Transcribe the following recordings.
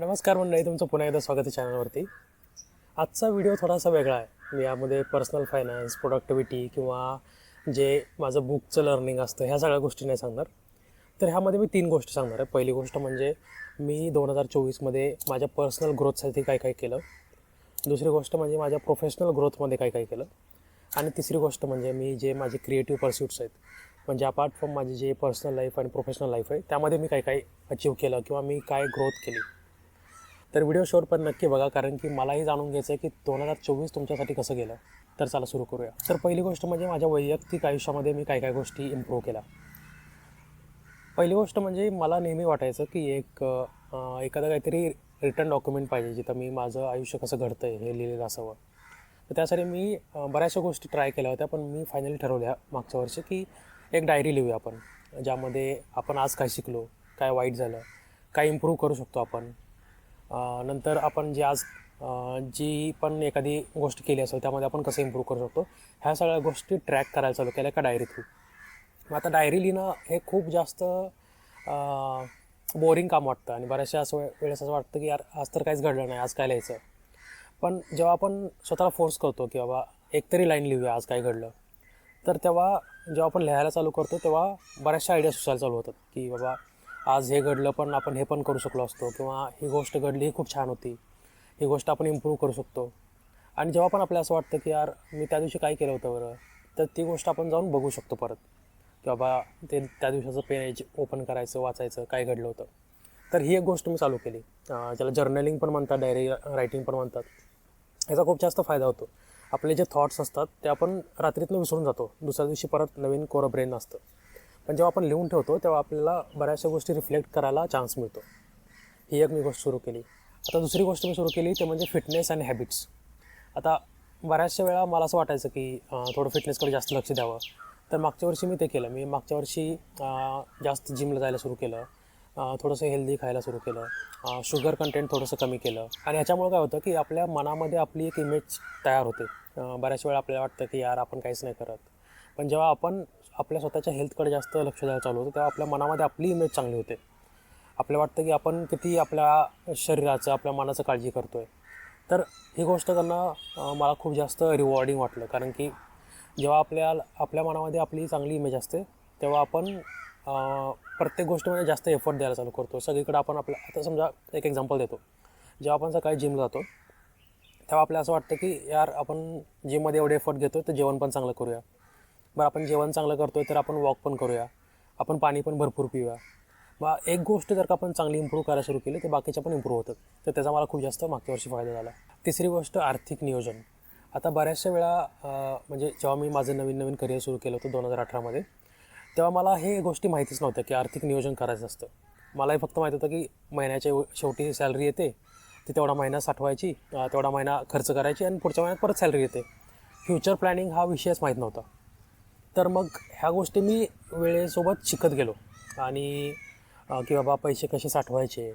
नमस्कार मंडळी तुमचं पुन्हा एकदा स्वागत आहे चॅनलवरती. आजचा व्हिडिओ थोडासा वेगळा आहे. मी यामध्ये पर्सनल फायनान्स प्रोडक्टिव्हिटी किंवा जे माझं बुकचं लर्निंग असतं ह्या सगळ्या गोष्टी नाही सांगणार. तर ह्यामध्ये मी तीन गोष्टी सांगणार आहे. पहिली गोष्ट म्हणजे मी दोन हजार चोवीसमध्ये माझ्या पर्सनल ग्रोथसाठी काय काय केलं. दुसरी गोष्ट म्हणजे माझ्या प्रोफेशनल ग्रोथमध्ये काय काय केलं. आणि तिसरी गोष्ट म्हणजे मी जे माझे क्रिएटिव्ह पर्स्यूट्स आहेत म्हणजे अपार्ट फ्रॉम माझी जे पर्सनल लाईफ आणि प्रोफेशनल लाईफ आहे त्यामध्ये मी काय काय अचीव केलं किंवा मी काय ग्रोथ केली. तर व्हिडिओ शोर पण नक्की बघा कारण की मलाही जाणून घ्यायचं आहे की दोन हजार चोवीस तुमच्यासाठी कसं गेलं. तर चला सुरू करूया. तर पहिली गोष्ट म्हणजे माझ्या वैयक्तिक आयुष्यामध्ये मी काय काय गोष्टी इम्प्रूव्ह केल्या. पहिली गोष्ट म्हणजे मला नेहमी वाटायचं की एक एखादं काहीतरी रिटर्न डॉक्युमेंट पाहिजे जिथं मी माझं आयुष्य कसं घडतं आहे हे लिहिलेलं असावं. तर त्यासाठी मी बऱ्याचशा गोष्टी ट्राय केल्या होत्या पण मी फायनली ठरवल्या मागच्या वर्षी की एक डायरी लिहूया आपण ज्यामध्ये आपण आज काय शिकलो काय वाईट झालं काय इम्प्रूव्ह करू शकतो आपण. नंतर आपण जे आज जी पण एखादी गोष्ट केली असेल त्यामध्ये आपण कसं इम्प्रूव्ह करू शकतो? ह्या सगळ्या गोष्टी ट्रॅक करायला चालू केल्या एका डायरी थ्रू मग आता डायरी लिहिणं हे खूप जास्त बोरिंग काम वाटतं. आणि बऱ्याचशा असं वेळेस असं वाटतं की यार आज तर काहीच घडलं नाही आज काय लिहायचं? पण जेव्हा आपण स्वतःला फोर्स करतो की बाबा एकतरी लाईन लिहूया आज काय घडलं? तर तेव्हा जेव्हा आपण लिहायला चालू करतो तेव्हा बऱ्याचशा आयडिया सुचायला चालू होतात. की बाबा आज हे घडलं पण आपण हे पण करू शकलो असतो. किंवा ही गोष्ट घडली ही खूप छान होती. ही गोष्ट आपण इम्प्रूव्ह करू शकतो. आणि जेव्हा पण आपल्याला असं वाटतं की यार मी त्या दिवशी काय केलं होतं बरं तर ती गोष्ट आपण जाऊन बघू शकतो परत. की बाबा ते त्या दिवसाचं पेज ओपन करायचं वाचायचं काय घडलं होतं. तर ही एक गोष्ट मी चालू केली. ज्याला जर्नलिंग पण म्हणतात डायरी रायटिंग पण म्हणतात. याचा खूप जास्त फायदा होतो. आपले जे थॉट्स असतात ते आपण रात्रीतनं विसरून जातो. दुसऱ्या दिवशी परत नवीन कोरं ब्रेन असतं. पण जेव्हा आपण लिहून ठेवतो तेव्हा आपल्याला बऱ्याचशा गोष्टी रिफ्लेक्ट करायला चान्स मिळतो. ही एक मी गोष्ट सुरू केली. आता दुसरी गोष्ट मी सुरू केली ते म्हणजे फिटनेस आणि हॅबिट्स आता बऱ्याचशा वेळा मला असं वाटायचं की थोडं फिटनेसकडे जास्त लक्ष द्यावं. तर मागच्या वर्षी मी ते केलं. मी मागच्या वर्षी जास्त जिमला जायला सुरू केलं. थोडंसं हेल्दी खायला सुरू केलं. शुगर कंटेंट थोडंसं कमी केलं. आणि ह्याच्यामुळं काय होतं की आपल्या मनामध्ये आपली एक इमेज तयार होते. बऱ्याच वेळा आपल्याला वाटतं की यार आपण काहीच नाही करत. पण जेव्हा आपण आपल्या स्वतःच्या हेल्थकडे जास्त लक्ष द्यायला चालू होतं. तेव्हा आपल्या मनामध्ये आपली इमेज चांगली होते. आपल्याला वाटतं की आपण किती आपल्या शरीराचं आपल्या मनाचं काळजी करतो आहे तर ही गोष्ट त्यांना मला खूप जास्त रिवॉर्डिंग वाटलं. कारण की जेव्हा आपल्या आपल्या मनामध्ये आपली चांगली इमेज असते तेव्हा आपण प्रत्येक गोष्टीमध्ये जास्त एफर्ट द्यायला चालू करतो. सगळीकडे आपण आपल्या आता समजा एक एक्झाम्पल देतो. जेव्हा आपण सकाळी जिमला जातो तेव्हा आपल्याला असं वाटतं की यार आपण जिममध्ये एवढे एफर्ट घेतो तर जेवण पण चांगलं करूया. बरं आपण जेवण चांगलं करतोय तर आपण वॉक पण करूया. आपण पाणी पण भरपूर पिऊया. मग एक गोष्ट जर का आपण चांगली इम्प्रूव्ह करायला सुरू केली तर बाकीच्या पण इम्प्रूव्ह होतात. तर त्याचा मला खूप जास्त मागच्या वर्षी फायदा झाला. तिसरी गोष्ट आर्थिक नियोजन. आता बऱ्याचशा वेळा म्हणजे जेव्हा मी माझं नवीन नवीन करिअर सुरू केलं होतं दोन हजार अठरामध्ये तेव्हा मला हे गोष्टी माहितीच नव्हत्या की आर्थिक नियोजन करायचं असतं. मलाही फक्त माहीत होतं की महिन्याच्या शेवटी सॅलरी येते ती तेवढा महिना साठवायची तेवढा महिना खर्च करायची आणि पुढच्या महिन्यात परत सॅलरी येते. फ्युचर प्लॅनिंग हा विषयच माहीत नव्हता. तर मग ह्या गोष्टी मी वेळेसोबत शिकत गेलो. आणि की बाबा पैसे कसे साठवायचे?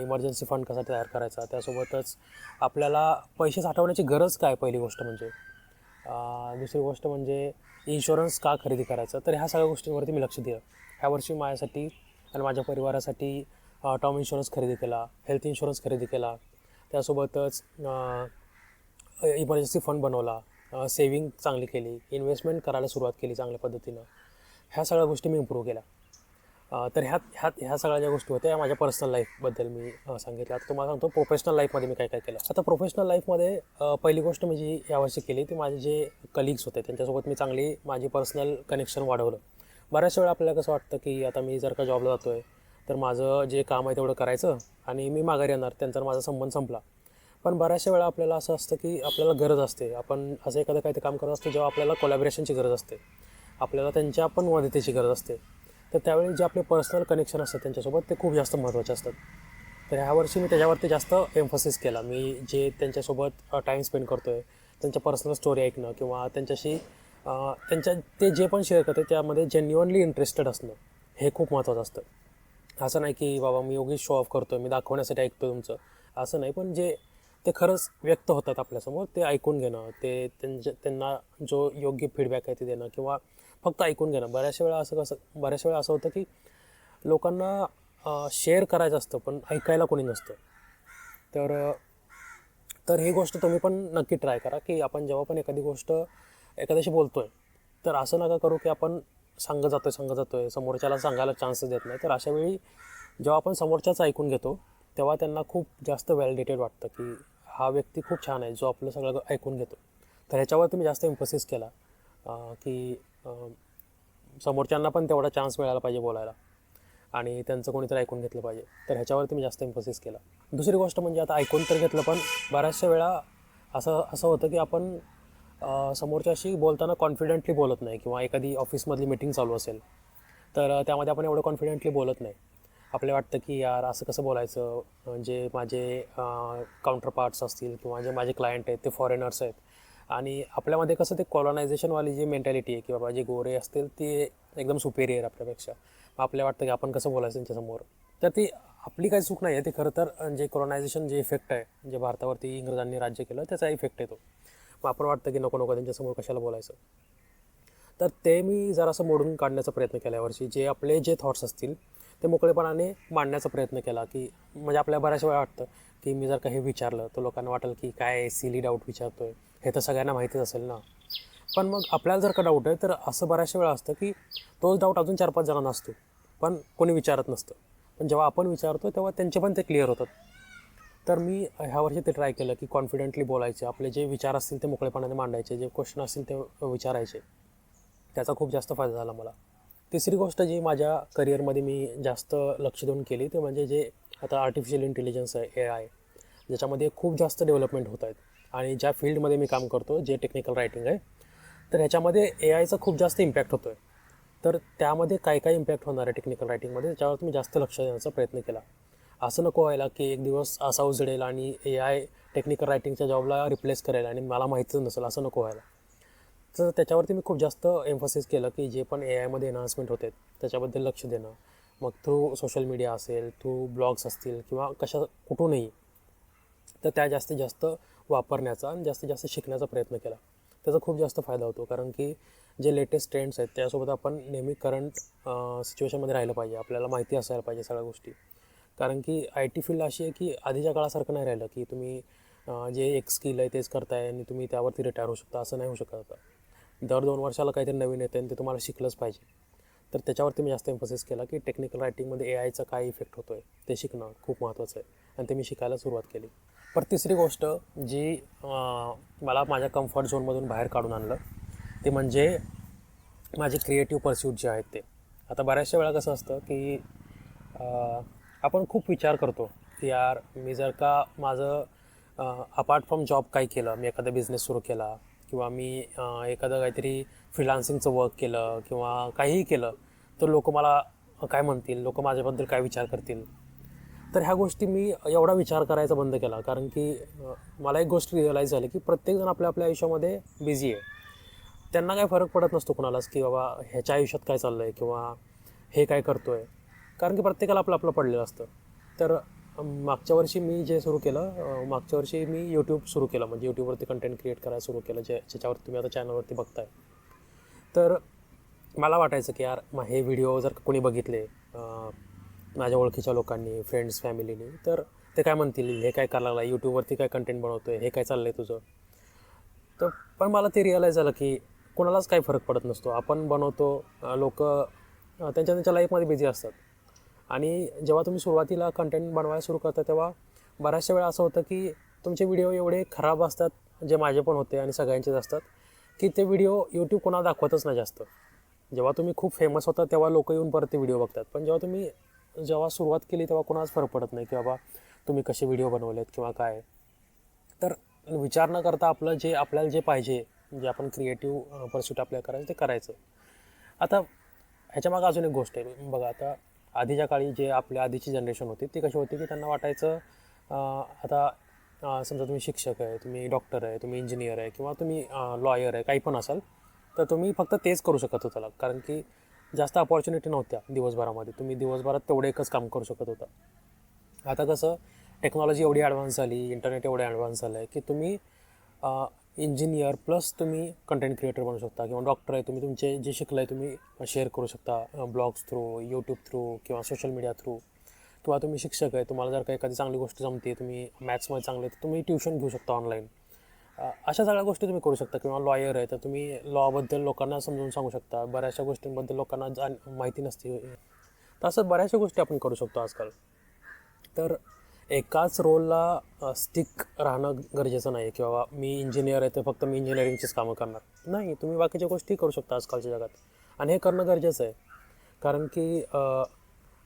इमर्जन्सी फंड कसा तयार करायचा? त्यासोबतच आपल्याला पैसे साठवण्याची गरज काय पहिली गोष्ट म्हणजे? दुसरी गोष्ट म्हणजे इन्शुरन्स का खरेदी करायचं? तर ह्या सगळ्या गोष्टींवरती मी लक्ष दिलं. ह्या वर्षी माझ्यासाठी आणि माझ्या परिवारासाठी टर्म इन्शुरन्स खरेदी केला हेल्थ इन्शुरन्स खरेदी केला. त्यासोबतच इमर्जन्सी फंड बनवला. सेविंग चांगली केली इन्व्हेस्टमेंट करायला सुरुवात केली चांगल्या पद्धतीनं. ह्या सगळ्या गोष्टी मी इम्प्रूव्ह केल्या. तर ह्यात ह्यात ह्या सगळ्या ज्या गोष्टी होत्या माझ्या पर्सनल लाईफबद्दल मी सांगितलं आता तुम्हाला सांगतो प्रोफेशनल लाईफमध्ये मी काय काय केलं? आता प्रोफेशनल लाईफमध्ये पहिली गोष्ट मी जी यावर्षी केली ती माझे जे कलिग्स होते त्यांच्यासोबत मी चांगली माझी पर्सनल कनेक्शन वाढवलं. बऱ्याच वेळा आपल्याला कसं वाटतं की आता मी जर का जॉबला जातो आहे तर माझं जे काम आहे तेवढं करायचं आणि मी माघारी येणार त्यांचा माझा संबंध संपला. पण बऱ्याचशा वेळा आपल्याला असं असतं की आपल्याला गरज असते. आपण असं एखादं काही काम करत असतो जेव्हा आपल्याला कोलॅबरेशनची गरज असते. आपल्याला त्यांच्या पण मदतीची गरज असते. तर त्यावेळी जे आपले पर्सनल कनेक्शन असतात त्यांच्यासोबत ते खूप जास्त महत्त्वाचे असतात. तर ह्यावर्षी मी त्याच्यावरती जास्त एम्फसिस केला. मी जे त्यांच्यासोबत टाईम स्पेंड करतो आहे त्यांच्या पर्सनल स्टोरी ऐकणं किंवा त्यांच्याशी त्यांच्या ते जे पण शेअर करते त्यामध्ये जेन्युअनली इंटरेस्टेड असणं हे खूप महत्त्वाचं असतं. असं नाही की बाबा मी योगी शो ऑफ करतो मी दाखवण्यासाठी ऐकतो तुमचं. असं नाही. पण जे ते खरंच व्यक्त होतात आपल्यासमोर ते ऐकून घेणं ते त्यांच्या त्यांना जो योग्य फीडबॅक आहे ते देणं किंवा फक्त ऐकून घेणं. बऱ्याचशा वेळा असं कसं बऱ्याचशा वेळा असं होतं की लोकांना शेअर करायचं असतं पण ऐकायला कोणी नसतं. तर तर ही गोष्ट तुम्ही पण नक्की ट्राय करा की आपण जेव्हा पण एखादी गोष्ट एखाद्याशी बोलतो आहे तर असं नका करू की आपण सांगत जातो आहे सांगत जातो आहे समोरच्याला सांगायला चान्सेस देत नाही. तर अशावेळी जेव्हा आपण समोरच्याच ऐकून घेतो तेव्हा त्यांना खूप जास्त व्हॅलिडेटेड वाटतं की हा व्यक्ती खूप छान आहे जो आपलं सगळं ऐकून घेतो. तर ह्याच्यावर तुम्ही जास्त इम्फोसिस केला की समोरच्यांना पण तेवढा चान्स मिळाला पाहिजे बोलायला आणि त्यांचं कोणीतरी ऐकून घेतलं पाहिजे. तर ह्याच्यावरती मी जास्त इम्फोसिस केला. दुसरी गोष्ट म्हणजे आता ऐकून तर घेतलं पण बऱ्याचशा वेळा असं असं होतं की आपण समोरच्याशी बोलताना कॉन्फिडेंटली बोलत नाही किंवा एखादी ऑफिसमधली मीटिंग चालू असेल तर त्यामध्ये आपण एवढं कॉन्फिडेंटली बोलत नाही. आपल्याला वाटतं की यार असं कसं बोलायचं? म्हणजे माझे काउंटर पार्ट्स असतील किंवा जे माझे क्लायंट आहेत ते फॉरेनर्स आहेत. आणि आपल्यामध्ये कसं ते कॉलनायझेशनवाली जी मेंटॅलिटी आहे की बाबा जे गोरे असतील ते एकदम सुपेरियर आपल्यापेक्षा. मग आपल्याला वाटतं की आपण कसं बोलायचं त्यांच्यासमोर? तर ती आपली काही चूक नाही आहे. ते खरं तर जे कॉलनायझेशन जे इफेक्ट आहे जे भारतावरती इंग्रजांनी राज्य केलं त्याचा इफेक्ट येतो. मग आपण वाटतं की नको नको त्यांच्यासमोर कशाला बोलायचं? तर ते मी जरासं मोडून काढण्याचा प्रयत्न केला यावर्षी जे आपले जे थॉट्स असतील ते मोकळेपणाने मांडण्याचा प्रयत्न केला की म्हणजे आपल्या बऱ्याच वेळा वाटतं की मी जर काही विचारलं तर लोकांना वाटेल की काय सिली डाऊट विचारतोय. हे तर सगळ्यांना माहितीच असेल ना. पण मग आपल्याला जर का डाऊट आहे तर असं बऱ्याचशा वेळा असतं की तोच डाऊट अजून चार पाच जणांना असतो पण कोणी विचारत नसतं. पण जेव्हा आपण विचारतो तेव्हा त्यांचे पण ते क्लिअर होतात. तर मी ह्या वर्षी ते ट्राय केलं की कॉन्फिडेंटली बोलायचे. आपले जे विचार असतील ते मोकळेपणाने मांडायचे जे क्वेश्चन असतील ते विचारायचे. त्याचा खूप जास्त फायदा झाला मला. तिसरी गोष्ट जी माझ्या करिअरमध्ये मी जास्त लक्ष देऊन केली ते म्हणजे जे आता आर्टिफिशियल इंटेलिजन्स आहे ए आय ज्याच्यामध्ये खूप जास्त डेव्हलपमेंट होत आहेत. आणि ज्या फील्डमध्ये मी काम करतो जे टेक्निकल रायटिंग आहे तर ह्याच्यामध्ये ए आयचा खूप जास्त इम्पॅक्ट होतो आहे तर त्यामध्ये काय काय इम्पॅक्ट होणार आहे टेक्निकल रायटिंगमध्ये त्याच्यावर मी जास्त लक्ष देण्याचा प्रयत्न केला. असं नको व्हायला की एक दिवस असा उजडेल आणि ए आय टेक्निकल रायटिंगच्या जॉबला रिप्लेस करेल आणि मला माहितीच नसेल असं नको व्हायला. तर त्याच्यावरती मी खूप जास्त एम्फोसिस केलं की जे पण ए आयमध्ये एनहान्समेंट होते त्याच्याबद्दल लक्ष देणं. मग थ्रू सोशल मीडिया असेल थ्रू ब्लॉग्स असतील किंवा कशा कुठूनही तर त्या जास्तीत जास्त वापरण्याचा आणि जास्तीत जास्त शिकण्याचा प्रयत्न केला. त्याचा खूप जास्त फायदा होतो कारण की जे लेटेस्ट ट्रेंड्स आहेत त्यासोबत आपण नेहमी करंट सिच्युएशनमध्ये राहिलं पाहिजे. आपल्याला माहिती असायला पाहिजे सगळ्या गोष्टी. कारण की आय टी फील्ड अशी आहे की आधीच्या काळासारखं नाही राहिलं की तुम्ही जे एक स्किल आहे तेच करताय आणि तुम्ही त्यावरती रिटायर होऊ शकता असं नाही होऊ शकत आता. दर दोन वर्षाला काहीतरी नवीन येतं आणि ते तुम्हाला शिकलंच पाहिजे. तर त्याच्यावरती मी जास्त एम्फोसिस केला की टेक्निकल रायटिंगमध्ये ए आयचा काय इफेक्ट होतो आहे ते शिकणं खूप महत्त्वाचं आहे. आणि ते मी शिकायला सुरुवात केली. पर तिसरी गोष्ट जी मला माझ्या कम्फर्ट झोनमधून बाहेर काढून आणलं ते म्हणजे माझे क्रिएटिव्ह पर्स्यूट जे आहेत ते. आता बऱ्याचशा वेळा कसं असतं की आपण खूप विचार करतो की यार मी जर का माझं अपार्ट फ्रॉम जॉब काय केलं मी एखादा बिझनेस सुरू केला किंवा मी एखादं काहीतरी फ्रीलान्सिंगचं वर्क केलं किंवा काहीही केलं तर लोक मला काय म्हणतील? लोक माझ्याबद्दल काय विचार करतील? तर ह्या गोष्टी मी एवढा विचार करायचा बंद केला. कारण की मला एक गोष्ट रिअलाईज झाली की प्रत्येकजण आपल्या आपल्या आयुष्यामध्ये बिझी आहे. त्यांना काय फरक पडत नसतो कुणालाच की बाबा ह्याच्या आयुष्यात काय चाललं आहे किंवा हे काय करतो आहे कारण की प्रत्येकाला आपलं आपलं पडलेलं असतं. तर मागच्या वर्षी मी जे सुरू केलं मागच्या वर्षी मी यूट्यूब सुरू केलं. म्हणजे यूट्यूबवरती कंटेंट क्रिएट करायला सुरू केलं जे ज्याच्यावरती तुम्ही आता चॅनलवरती बघताय. तर मला वाटायचं की यार मग हे व्हिडिओ जर कोणी बघितले माझ्या ओळखीच्या लोकांनी फ्रेंड्स फॅमिलीनी तर ते काय म्हणतील हे काय करायला लागला यूट्यूबवरती काय कंटेंट बनवतोय? हे काय चाललंय तुझं? तर पण मला ते रिअलाईज झालं की कोणालाच काही फरक पडत नसतो. आपण बनवतो लोक त्यांच्या त्यांच्या लाईफमध्ये बिझी असतात. आणि जेव्हा तुम्ही सुरुवातीला कंटेंट बनवायला सुरू करता तेव्हा बऱ्याचशा वेळा असं होतं की तुमचे व्हिडिओ एवढे खराब असतात जे माझे पण होते आणि सगळ्यांचेच असतात की ते व्हिडिओ यूट्यूब कोणाला दाखवतच नाही जास्त. जेव्हा तुम्ही खूप फेमस होता तेव्हा लोक येऊन परत ते व्हिडिओ बघतात. पण जेव्हा तुम्ही जेव्हा सुरुवात केली तेव्हा कोणालाच फरक पडत नाही की बाबा तुम्ही कसे व्हिडिओ बनवलेत किंवा काय. तर विचार न करता आपलं जे आपल्याला जे पाहिजे जे आपण क्रिएटिव्ह परस्यूट आपल्याला करायचं ते करायचं. आता ह्याच्यामागं अजून एक गोष्ट आहे. बघा आता आधीच्या काळी जे आपल्या आधीची जनरेशन होती ती कशी होती की त्यांना वाटायचं आता समजा तुम्ही शिक्षक आहे तुम्ही डॉक्टर आहे तुम्ही इंजिनियर आहे किंवा तुम्ही लॉयर आहे काही पण असाल तर तुम्ही फक्त तेच करू शकत होता. कारण की जास्त अपॉर्च्युनिटी नव्हत्या दिवसभरामध्ये. तुम्ही दिवसभरात तेवढं एकच काम करू शकत होता. आता कसं टेक्नॉलॉजी एवढी ॲडव्हान्स झाली इंटरनेट एवढं ॲडव्हान्स झालं आहे की तुम्ही इंजिनियर प्लस तुम्ही कंटेंट क्रिएटर बनू शकता किंवा डॉक्टर आहे तुम्ही तुमचे जे शिकलं आहे तुम्ही शेअर करू शकता ब्लॉग्स थ्रू यूट्यूब थ्रू किंवा सोशल मीडिया थ्रू किंवा तुम्ही शिक्षक आहे तुम्हाला जर का एखादी चांगली गोष्ट जमते तुम्ही मॅथ्समध्ये चांगले तर तुम्ही ट्युशन घेऊ शकता ऑनलाईन अशा सगळ्या गोष्टी तुम्ही करू शकता किंवा लॉयर आहे तर तुम्ही लॉबद्दल लोकांना समजून सांगू शकता. बऱ्याचशा गोष्टींबद्दल लोकांना जाण माहिती नसते. तर असं बऱ्याचशा गोष्टी आपण करू शकतो आजकाल. तर एकाच रोलला स्टिक राहणं गरजेचं नाही किंवा मी इंजिनियर आहे तर फक्त मी इंजिनिअरिंगचीच कामं करणार. नाही तुम्ही बाकीच्या गोष्टी करू शकता आजकालच्या जगात. आणि हे करणं गरजेचं आहे. कारण की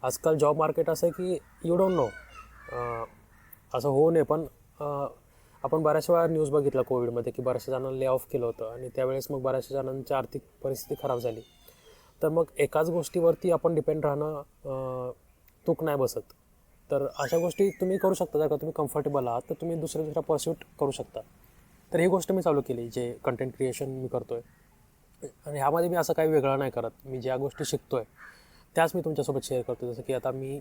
आजकाल जॉब मार्केट असं आहे की यू डोंट नो असं होऊ नये पण आपण बऱ्याचशा वेळा न्यूज बघितला कोविडमध्ये की बऱ्याचशा जणांना ले ऑफ केलं होतं आणि त्यावेळेस मग बऱ्याचशा जणांची आर्थिक परिस्थिती खराब झाली. तर मग एकाच गोष्टीवरती आपण डिपेंड राहणं तूक नाही बसत. तर अशा गोष्टी तुम्ही करू शकता जर का तुम्ही कम्फर्टेबल आहात तर तुम्ही दुसऱ्या दुसऱ्या पर्स्यूट करू शकता. तर ही गोष्ट मी चालू केली जे कंटेंट क्रिएशन मी करतो आहे आणि ह्यामध्ये मी असं काही वेगळं नाही करत. मी ज्या गोष्टी शिकतो आहे त्याच मी तुमच्यासोबत शेअर करतो जसं की आता मी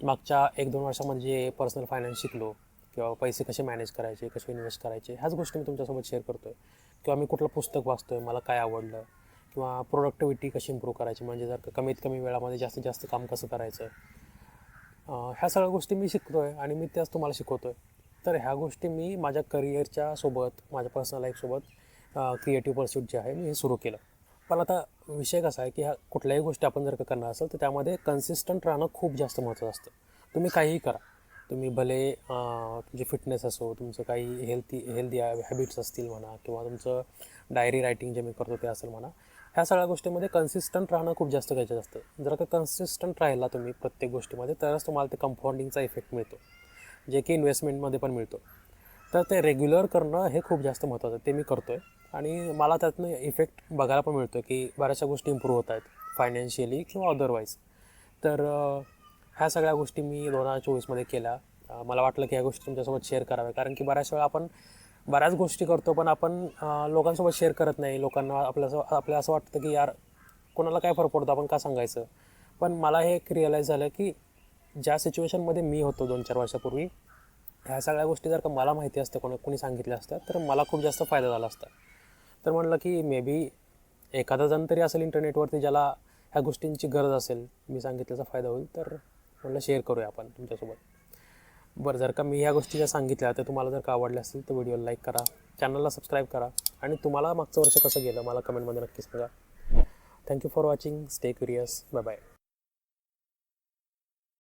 मागच्या एक दोन वर्षामध्ये जे पर्सनल फायनान्स शिकलो किंवा पैसे कसे मॅनेज करायचे कसे इन्व्हेस्ट करायचे ह्याच गोष्टी मी तुमच्यासोबत शेअर करतो आहे किंवा मी कुठलं पुस्तक वाचतो आहे मला काय आवडलं किंवा प्रोडक्टिव्हिटी कशी इम्प्रूव्ह करायची म्हणजे जर कमीत कमी वेळामध्ये जास्तीत जास्त काम कसं करायचं ह्या सगळ्या गोष्टी मी शिकतो आहे आणि मी त्याच तुम्हाला शिकवतो आहे तर ह्या गोष्टी मी माझ्या करिअरच्या सोबत माझ्या पर्सनल लाईफसोबत क्रिएटिव्ह पर्स्यूट जे आहे मी हे सुरू केलं. पण आता विषय कसा आहे की ह्या कुठल्याही गोष्टी आपण जर का करणार असेल तर त्यामध्ये कन्सिस्टंट राहणं खूप जास्त महत्त्वाचं असतं. तुम्ही काहीही करा. तुम्ही भले तुमची तुमचे फिटनेस असो तुमचं काही हेल्थी हेल्दी हॅबिट्स असतील म्हणा किंवा तुमचं डायरी रायटिंग जे मी करतो ते असेल म्हणा ह्या सगळ्या गोष्टीमध्ये कन्सिस्टंट राहणं खूप जास्त गरजेचं असतं. जर का कन्सिस्टंट राहिला तुम्ही प्रत्येक गोष्टीमध्ये तरच तुम्हाला ते कंपाऊंडिंगचा इफेक्ट मिळतो. जे की इन्व्हेस्टमेंटमध्ये पण मिळतो. तर ते रेग्युलर करणं हे खूप जास्त महत्त्वाचं आहे. ते मी करतो आहे आणि मला त्यातनं इफेक्ट बघायला पण मिळतो की बऱ्याचशा गोष्टी इम्प्रूव्ह होत आहेत फायनान्शियली किंवा अदरवाईज तर ह्या सगळ्या गोष्टी मी दोन हजार चोवीसमध्ये केल्या. मला वाटलं की ह्या गोष्टी तुमच्यासोबत शेअर कराव्या. कारण की बऱ्याच वेळा आपण बऱ्याच गोष्टी करतो पण आपण लोकांसोबत शेअर करत नाही. लोकांना आपल्या आपल्याला आपल्या असं वाटतं की यार कोणाला काय फरक पडतो? आपण का सांगायचं? पण मला हे एक रिअलाईज झालं की ज्या सिच्युएशनमध्ये मी होतो दोन चार वर्षापूर्वी ह्या सगळ्या गोष्टी जर का मला माहिती असतं कोणा कोणी सांगितल्या असत्या तर मला खूप जास्त फायदा झाला असता. तर म्हणलं की मे बी एखादा जण तरी असेल इंटरनेटवरती ज्याला ह्या गोष्टींची गरज असेल मी सांगितल्याचा फायदा होईल तर म्हटलं शेअर करूया आपण तुमच्यासोबत. बरं जर का मी ह्या गोष्टी ज्या सांगितल्या तर तुम्हाला जर का आवडल्या असतील तर व्हिडिओला लाईक करा. चॅनलला सबस्क्राईब करा. आणि तुम्हाला मागचं वर्ष कसं गेलं मला कमेंटमध्ये नक्की सांगा. Thank you for watching stay curious bye bye